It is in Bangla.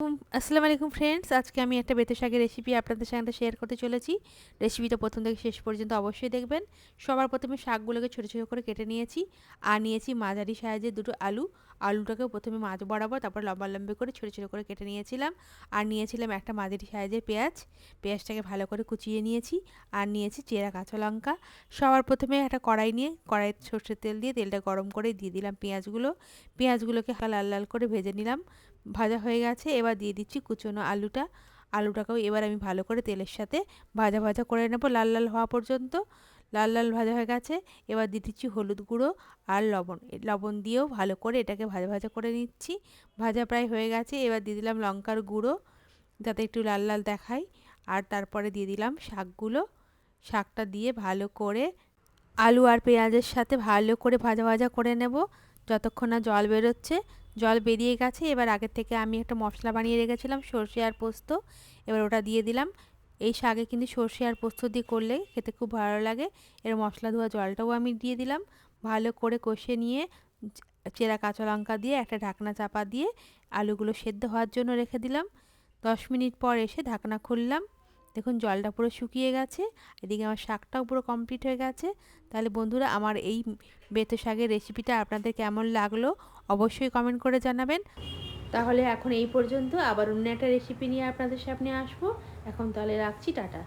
আসসালামু আলাইকুম ফ্রেন্ডস আজকে আমি একটা বেতে শাকের রেসিপি আপনাদের সঙ্গে শেয়ার করতে চলেছি। রেসিপিটা প্রথম থেকে শেষ পর্যন্ত অবশ্যই দেখবেন। সবার প্রথমে শাকগুলোকে ছোটো ছোটো করে কেটে নিয়েছি আর নিয়েছি মাঝারি সাইজের দুটো আলু। আলুটাকে প্রথমে মাছ বরাবর, তারপর লম্বা লম্বা করে ছোটো ছোটো করে কেটে নিয়েছিলাম। আর নিয়েছিলাম একটা মাঝারি সাইজের পেঁয়াজ। পেঁয়াজটাকে ভালো করে কুচিয়ে নিয়েছি আর নিয়েছি চেরা কাঁচা লঙ্কা। সবার প্রথমে একটা কড়াই নিয়ে কড়াই সর্ষের তেল দিয়ে তেলটা গরম করে দিয়ে দিলাম পেঁয়াজগুলো। পেঁয়াজগুলোকে লাল লাল করে ভেজে নিলাম। ভাজা হয়ে গেছে। এবার দিয়ে দিচ্ছি, কুচনো আলুটা। আলুটাকেও এবার আমি ভালো করে তেলের সাথে ভাজা ভাজা করে নেব লাল লাল হওয়া পর্যন্ত। লাল লাল ভাজা হয়ে গেছে, এবার দিয়ে দিচ্ছি হলুদ গুঁড়ো আর লবণ। লবণ দিয়েও ভালো করে এটাকে ভাজা ভাজা করে নিচ্ছি। ভাজা প্রায় হয়ে গেছে, এবার দিয়ে দিলাম লঙ্কার গুঁড়ো যাতে একটু লাল লাল দেখায়। আর তারপরে দিয়ে দিলাম শাকগুলো। শাকটা দিয়ে ভালো করে আলু আর পেঁয়াজের সাথে ভালো করে ভাজা ভাজা করে নেব। যতক্ষণ না জল বেরোচ্ছে, জল বেরিয়ে গেছে। এবার আগের থেকে আমি একটা মশলা বানিয়ে রেখেছিলাম, সর্ষে আর পোস্ত। এবার ওটা দিয়ে দিলাম। এই শাকে কিন্তু সর্ষে আর পোস্ত দিয়ে করলে খেতে খুব ভালো লাগে। এর মশলা ধোয়া জলটাও আমি দিয়ে দিলাম। ভালো করে কষে নিয়ে চেরা কাঁচা লঙ্কা দিয়ে, একটা ঢাকনা চাপা দিয়ে আলুগুলো সেদ্ধ হওয়ার জন্য রেখে দিলাম। দশ মিনিট পর এসে ঢাকনা খুললাম। দেখুন, জলটা পুরো শুকিয়ে গেছে, এদিকে আমার শাকটাও পুরো কমপ্লিট হয়ে গেছে। তাহলে বন্ধুরা, আমার এই বেতো শাকের রেসিপিটা আপনাদের কেমন লাগল অবশ্যই কমেন্ট করে জানাবেন। তাহলে এখন এই পর্যন্ত, আবার অন্য একটা রেসিপি নিয়ে আপনাদের সামনে আসব। এখন তাহলে রাখছি, টাটা।